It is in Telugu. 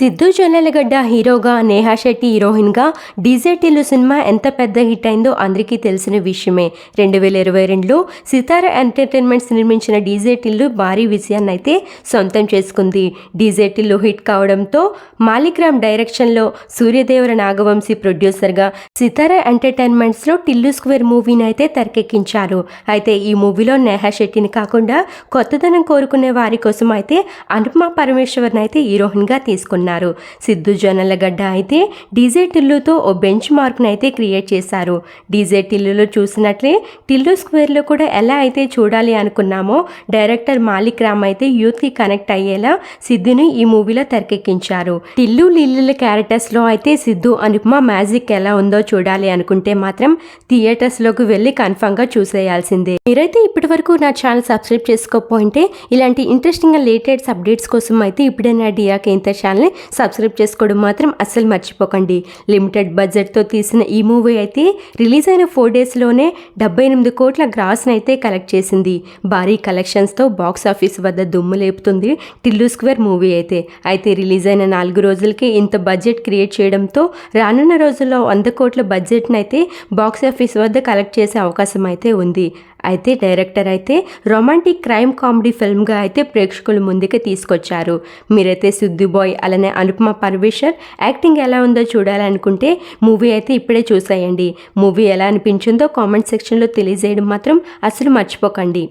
సిద్ధు జొన్నలగడ్డ హీరోగా నేహా శెట్టి హీరోయిన్గా డీజే సినిమా ఎంత పెద్ద హిట్ అయిందో అందరికీ తెలిసిన విషయమే. రెండు వేల ఇరవై రెండులో సితారా ఎంటర్టైన్మెంట్స్ నిర్మించిన డీజే టిల్లు భారీ విజయాన్ని అయితే సొంతం చేసుకుంది. డీజేటిల్లు హిట్ కావడంతో మాలిక్రామ్ డైరెక్షన్లో సూర్యదేవర నాగవంశీ ప్రొడ్యూసర్గా సితార ఎంటర్టైన్మెంట్స్లో టిల్లు స్క్వేర్ మూవీని అయితే తెరకెక్కించారు. అయితే ఈ మూవీలో నేహా శెట్టిని కాకుండా కొత్తదనం కోరుకునే వారి కోసం అయితే అనుపమ పరమేశ్వర్ని అయితే హీరోయిన్గా తీసుకున్నారు. సిద్ధు జొన్నలగడ్డ అయితే డీజే టిల్లుతో ఓ బెంచ్ మార్క్ని అయితే క్రియేట్ చేశారు. డీజే టిల్లులో చూసినట్లే టిల్లు స్క్వేర్లో కూడా ఎలా అయితే చూడాలి అనుకున్నామో డైరెక్టర్ మాలిక్ రామ్ అయితే యూత్కి కనెక్ట్ అయ్యేలా సిద్ధుని ఈ మూవీలో తెరకెక్కించారు. టిల్లు లిల్లుల క్యారెక్టర్స్లో అయితే సిద్ధు అనుపమ మ్యాజిక్ ఎలా ఉందో చూడాలి అనుకుంటే మాత్రం థియేటర్స్లోకి వెళ్ళి కన్ఫామ్గా చూసేయాల్సిందే. మీరైతే ఇప్పటి వరకు నా ఛానల్ సబ్స్క్రైబ్ చేసుకోకపోయింటే ఇలాంటి ఇంట్రెస్టింగ్ లేటెస్ట్ అప్డేట్స్ కోసం అయితే ఇప్పుడే నా డియా కేంతర్ ఛానల్ని సబ్స్క్రైబ్ చేసుకోవడం మాత్రం అస్సలు మర్చిపోకండి. లిమిటెడ్ బడ్జెట్తో తీసిన ఈ మూవీ అయితే రిలీజ్ అయిన ఫోర్ డేస్లోనే డెబ్బై ఎనిమిది కోట్ల గ్రాస్ని అయితే కలెక్ట్ చేసింది. భారీ కలెక్షన్స్తో బాక్స్ ఆఫీస్ వద్ద దుమ్ము లేపుతుంది టిల్లు స్క్వేర్ మూవీ అయితే. అయితే రిలీజ్ అయిన నాలుగు రోజులకి ఇంత బడ్జెట్ క్రియేట్ చేయడంతో రానున్న రోజుల్లో వంద కోట్ల బడ్జెట్ని అయితే బాక్స్ ఆఫీస్ వద్ద కలెక్ట్ చేసే అవకాశం అయితే ఉంది. అయితే డైరెక్టర్ అయితే రొమాంటిక్ క్రైమ్ కామెడీ ఫిల్మ్గా అయితే ప్రేక్షకుల ముందుకు తీసుకొచ్చారు. మీరైతే సిద్ధు బాయ్ అలానే అనుపమ పరమేశ్వర్ యాక్టింగ్ ఎలా ఉందో చూడాలనుకుంటే మూవీ అయితే ఇప్పుడే చూసేయండి. మూవీ ఎలా అనిపించిందో కామెంట్ సెక్షన్లో తెలియజేయడం మాత్రం అసలు మర్చిపోకండి.